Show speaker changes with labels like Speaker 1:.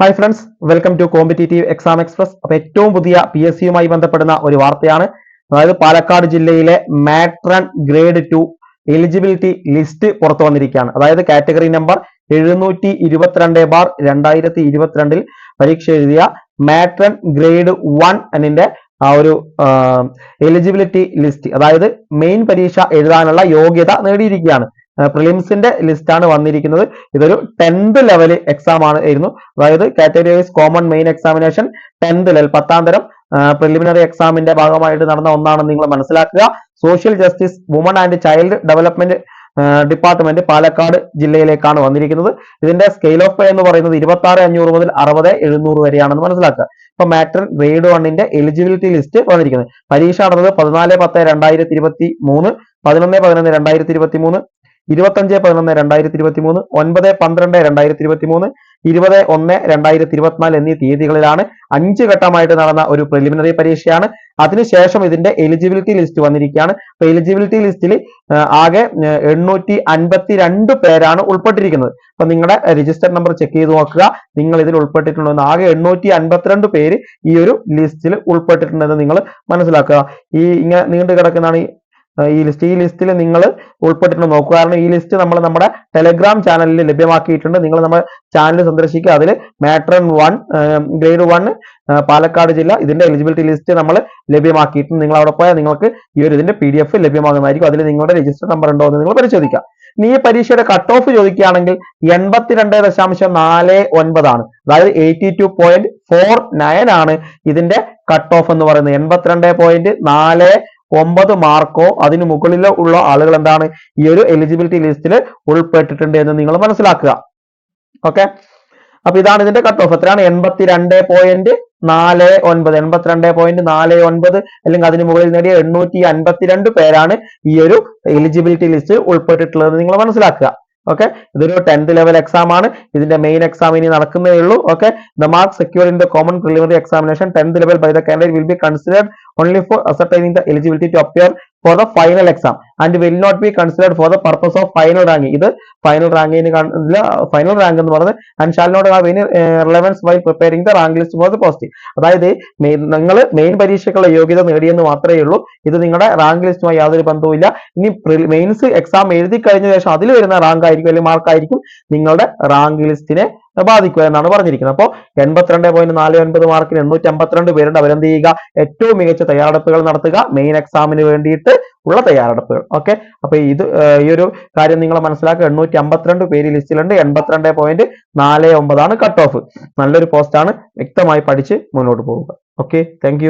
Speaker 1: Hi friends welcome to competitive exam express അപ്പൊ ഏറ്റവും പുതിയ പി എസ് സിയുമായി ബന്ധപ്പെടുന്ന ഒരു വാർത്തയാണ്. അതായത് പാലക്കാട് ജില്ലയിലെ matron grade two eligibility list പുറത്തു വന്നിരിക്കുകയാണ്. അതായത് കാറ്റഗറി നമ്പർ എഴുന്നൂറ്റി ഇരുപത്തിരണ്ട് ബാർ രണ്ടായിരത്തി ഇരുപത്തിരണ്ടിൽ പരീക്ഷ എഴുതിയ മാട്രൺ ഗ്രേഡ് വൺ എന്നിന്റെ ആ ഒരു എലിജിബിലിറ്റി ലിസ്റ്റ് അതായത് മെയിൻ പരീക്ഷ എഴുതാനുള്ള യോഗ്യത നേടിയിരിക്കുകയാണ്. പ്രിലിംസിന്റെ ലിസ്റ്റ് ആണ് വന്നിരിക്കുന്നത്. ഇതൊരു ടെൻത്ത് ലെവൽ എക്സാം ആണ് ആയിരുന്നു. അതായത് category wise common main examination tenth level പത്താം തരം പ്രിലിമിനറി എക്സാമിന്റെ ഭാഗമായിട്ട് നടന്ന ഒന്നാണെന്ന് നിങ്ങൾ മനസ്സിലാക്കുക. Social justice woman and child development department Palakkad ജില്ലയിലേക്കാണ് വന്നിരിക്കുന്നത്. ഇതിന്റെ സ്കെയിൽ ഓഫ് പേ എന്ന് പറയുന്നത് ഇരുപത്തി ആറ് അഞ്ഞൂറ് മുതൽ അറുപത് എഴുന്നൂറ് വരെയാണെന്ന് മനസ്സിലാക്കുക. ഇപ്പൊ മാറ്റർ ഗ്രേഡ് വണ്ണിന്റെ എലിജിബിലിറ്റി ലിസ്റ്റ് വന്നിരിക്കുന്നത്. പരീക്ഷ നടന്നത് പതിനാല് പത്ത് രണ്ടായിരത്തി ഇരുപത്തി മൂന്ന് പതിനൊന്ന് പതിനൊന്ന് രണ്ടായിരത്തി ഇരുപത്തി മൂന്ന് ഇരുപത്തഞ്ച് പതിനൊന്ന് രണ്ടായിരത്തി ഇരുപത്തി മൂന്ന് ഒൻപത് പന്ത്രണ്ട് രണ്ടായിരത്തി ഇരുപത്തി മൂന്ന് ഇരുപത് ഒന്ന് രണ്ടായിരത്തി ഇരുപത്തിനാല് എന്നീ തീയതികളിലാണ് അഞ്ച് ഘട്ടമായിട്ട് നടന്ന ഒരു പ്രിലിമിനറി പരീക്ഷയാണ്. അതിനുശേഷം ഇതിന്റെ എലിജിബിലിറ്റി ലിസ്റ്റ് വന്നിരിക്കുകയാണ്. അപ്പൊ എലിജിബിലിറ്റി ലിസ്റ്റിൽ ആകെ എണ്ണൂറ്റി അൻപത്തി രണ്ട് പേരാണ് ഉൾപ്പെട്ടിരിക്കുന്നത്. അപ്പൊ നിങ്ങളുടെ രജിസ്റ്റർ നമ്പർ ചെക്ക് ചെയ്ത് നോക്കുക. നിങ്ങൾ ഇതിൽ ഉൾപ്പെട്ടിട്ടുണ്ടോ എന്ന് ആകെ എണ്ണൂറ്റി അൻപത്തിരണ്ട് പേര് ഈ ഒരു ലിസ്റ്റിൽ ഉൾപ്പെട്ടിട്ടുണ്ടെന്ന് നിങ്ങൾ മനസ്സിലാക്കുക. ഈ ഇങ്ങനെ നീണ്ടു കിടക്കുന്നതാണ് ഈ ലിസ്റ്റ് ഈ ലിസ്റ്റിൽ നിങ്ങൾ ഉൾപ്പെട്ടിട്ട് നോക്കുക. കാരണം ഈ ലിസ്റ്റ് നമ്മൾ നമ്മുടെ ടെലഗ്രാം ചാനലിൽ ലഭ്യമാക്കിയിട്ടുണ്ട്. നിങ്ങൾ നമ്മുടെ ചാനൽ സന്ദർശിക്കുക. അതിൽ matron one grade one Palakkad ജില്ല ഇതിന്റെ എലിജിബിലിറ്റി ലിസ്റ്റ് നമ്മൾ ലഭ്യമാക്കിയിട്ടുണ്ട്. നിങ്ങൾ അവിടെ പോയാൽ നിങ്ങൾക്ക് ഈ ഒരു ഇതിന്റെ പി ഡി എഫ് ലഭ്യമാകുന്നതായിരിക്കും. അതിൽ നിങ്ങളുടെ രജിസ്റ്റർ നമ്പർ ഉണ്ടോ എന്ന് നിങ്ങൾ പരിശോധിക്കാം. ഇനി ഈ പരീക്ഷയുടെ കട്ട് ഓഫ് ചോദിക്കുകയാണെങ്കിൽ എൺപത്തിരണ്ട് ദശാംശം നാല് ഒൻപതാണ് അതായത് eighty two point four nine ആണ് ഇതിന്റെ കട്ട് ഓഫ് എന്ന് പറയുന്നത്. എൺപത്തിരണ്ട് പോയിന്റ് നാല് ഒമ്പത് മാർക്കോ അതിന് മുകളിലോ ഉള്ള ആളുകൾ എന്താണ്? ഈ ഒരു എലിജിബിലിറ്റി ലിസ്റ്റിൽ ഉൾപ്പെട്ടിട്ടുണ്ട് എന്ന് നിങ്ങൾ മനസ്സിലാക്കുക. ഓക്കെ അപ്പൊ ഇതാണ് ഇതിന്റെ കട്ട് ഓഫ് എത്രയാണ്? എൺപത്തി രണ്ട് പോയിന്റ് നാല് ഒൻപത്. എൺപത്തിരണ്ട് പോയിന്റ് നാല് ഒൻപത് അല്ലെങ്കിൽ അതിന് മുകളിൽ നേടിയ എണ്ണൂറ്റി അൻപത്തിരണ്ട് പേരാണ് ഈ ഒരു എലിജിബിലിറ്റി ലിസ്റ്റ് ഉൾപ്പെട്ടിട്ടുള്ളത് നിങ്ങൾ മനസ്സിലാക്കുക. ഓക്കെ ഇതൊരു ടെൻത്ത് ലെവൽ എക്സാം ആണ്. ഇതിന്റെ മെയിൻ എക്സാം ഇനി നടക്കുന്നേ ഉള്ളൂ. Okay the mark secure in the common preliminary examination tenth level by the candidate will be considered only for ascertaining the eligibility to appear for the final exam and will not be considered for the purpose of final rank ഇത് final റാങ്കിന് final rank എന്ന് പറഞ്ഞത് and shall not have any relevance why preparing the rank list for the post അതായത് നിങ്ങൾ main പരീക്ഷയ്ക്കുള്ള യോഗ്യത നേടിയെന്ന് മാത്രമേ ഉള്ളൂ. ഇത് നിങ്ങളുടെ റാങ്ക് ലിസ്റ്റുമായി യാതൊരു ബന്ധവുമില്ല. ഇനി മെയിൻസ് എക്സാം എഴുതി കഴിഞ്ഞ ശേഷം അതിൽ വരുന്ന റാങ്ക് ആയിരിക്കും അല്ലെങ്കിൽ മാർക്ക് ആയിരിക്കും നിങ്ങളുടെ റാങ്ക് ലിസ്റ്റിനെ ബാധിക്കുക എന്നാണ് പറഞ്ഞിരിക്കുന്നത്. അപ്പോൾ എൺപത്തിരണ്ട് പോയിന്റ് നാല് ഒൻപത് മാർക്കിന് എണ്ണൂറ്റി അമ്പത്തിരണ്ട് പേരുണ്ട്. അവരെന്ത് ചെയ്യുക? ഏറ്റവും മികച്ച തയ്യാറെടുപ്പുകൾ നടത്തുക. മെയിൻ എക്സാമിന് വേണ്ടിയിട്ട് ഉള്ള തയ്യാറെടുപ്പുകൾ. ഓക്കെ അപ്പൊ ഇത് ഈ ഒരു കാര്യം നിങ്ങൾ മനസ്സിലാക്കുക. എണ്ണൂറ്റി അമ്പത്തിരണ്ട് പേര് ലിസ്റ്റിലുണ്ട് എൺപത്തിരണ്ട് പോയിന്റ് നാല് ഒമ്പതാണ് കട്ട് ഓഫ് നല്ലൊരു പോസ്റ്റാണ് വ്യക്തമായി പഠിച്ച് മുന്നോട്ട് പോവുക. Okay thank